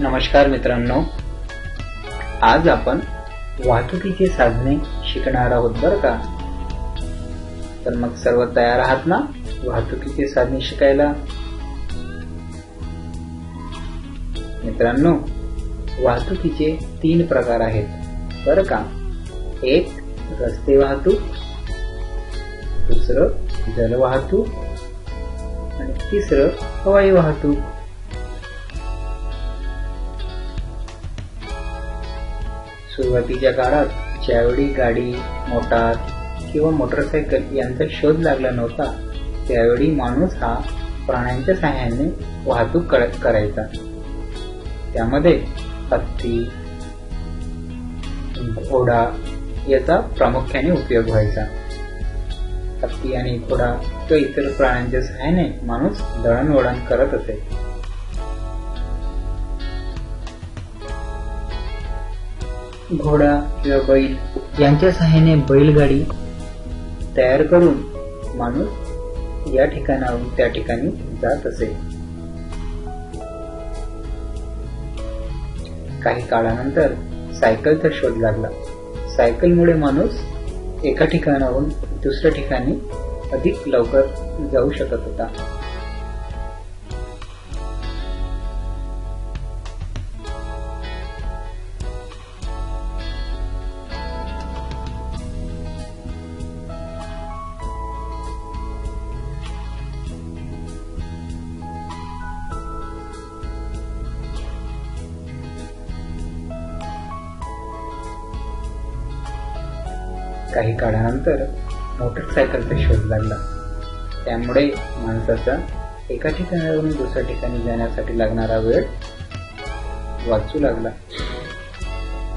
नमस्कार मित्रांनो. आज आपण वाहतुकीची साधने शिकणार आहोत बरं का? तर मग सर्व तयार आहात ना? वाहतुकीची साधने शिकायला? मित्रांनो वाहतुकीचे तीन प्रकार आहेत. बरं का? एक रस्ते वाहतूक. दुसरं जलवाहतूक. आणि तिसरं हवाई वाहतूक. सुरुवातीच्या काळात ज्यावेळी गाडी मोटार किंवा मोटरसायकल यांचा शोध लागला नव्हता त्यावेळी माणूस हा प्राण्यांच्या सहाय्याने वाहतूक करायचा. त्यामध्ये हत्ती घोडा याचा प्रामुख्याने उपयोग व्हायचा. हत्ती आणि घोडा तो इतर प्राण्यांच्या सहाय्याने माणूस दळणवळण करत असे. घोडा किंवा बैल यांच्या सहाय्याने बैलगाडी तयार करून माणूस या ठिकाणाहून त्या ठिकाणी जात असे. काही काळानंतर सायकलचा शोध लागला. सायकलमुळे माणूस एका ठिकाणाहून दुसऱ्या ठिकाणी अधिक लवकर जाऊ शकत होता. काही काळानंतर मोटरसायकलचा शोध लागला. त्यामुळे माणसाचा एका ठिकाणावरून दुसऱ्या ठिकाणी जाण्यासाठी लागणारा वेळ वाचू लागला.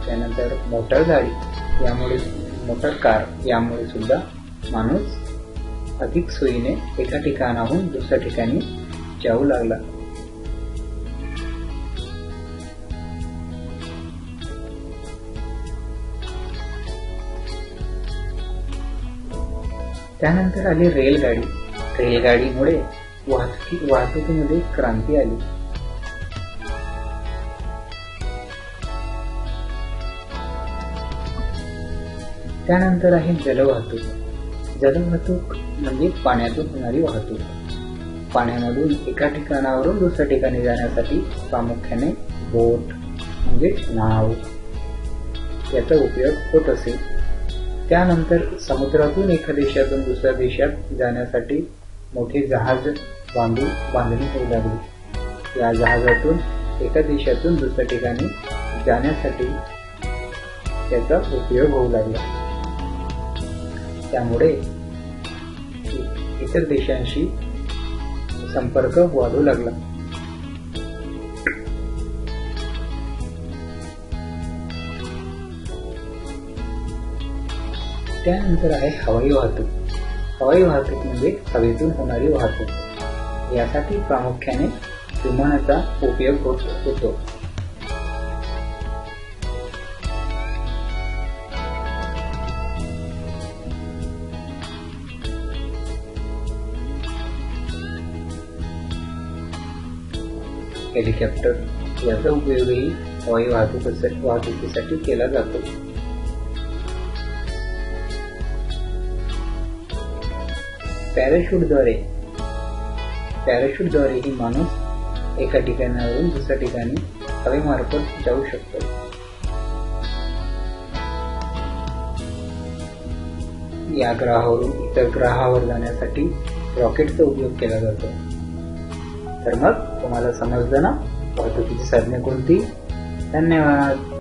त्यानंतर मोटर गाडी यामुळे मोटर कार यामुळे सुद्धा माणूस अधिक सोयीने एका ठिकाणाहून दुसऱ्या ठिकाणी जाऊ लागला. त्यानंतर आली रेलगाडी. रेलगाडीमुळे वाहतुकी वाहतुकीमध्ये क्रांती आली. त्यानंतर आहे जलवाहतूक. जलवाहतूक म्हणजे पाण्यातून होणारी वाहतूक. पाण्यामधून एका ठिकाणावरून दुसऱ्या ठिकाणी जाण्यासाठी प्रामुख्याने बोट म्हणजे नाव. याचा उपयोग होत असेल त्यानंतर समुद्रातून एका देशातून दुसऱ्या देशात जाण्यासाठी मोठे जहाज बांधून बांधणी होऊ लागली. या जहाजातून एका देशातून दुसऱ्या ठिकाणी जाण्यासाठी त्याचा उपयोग होऊ लागला. त्यामुळे इतर देशांशी संपर्क वाढू लागला. त्यानंतर आहे हवाई वाहतूक. हवाई वाहतूक म्हणजे हवेतून होणारी वाहतूक. यासाठी प्रामुख्याने विमानाचा उपयोग होत होतो. हेलिकॉप्टर याचा उपयोगही हवाई वाहतूक वाहतुकीसाठी केला जातो. पॅराशूटद्वारे. पॅराशूटद्वारे ही माणूस एका ठिकाणावरून दुसऱ्या ठिकाणी हवेमार्फत जाऊ शकतो. या ग्रहावरून इतर ग्रहावर जाण्यासाठी रॉकेटचा उपयोग केला जातो. तर मग तुम्हाला समजलं ना? वाहतुकीची साधने कोणती? धन्यवाद.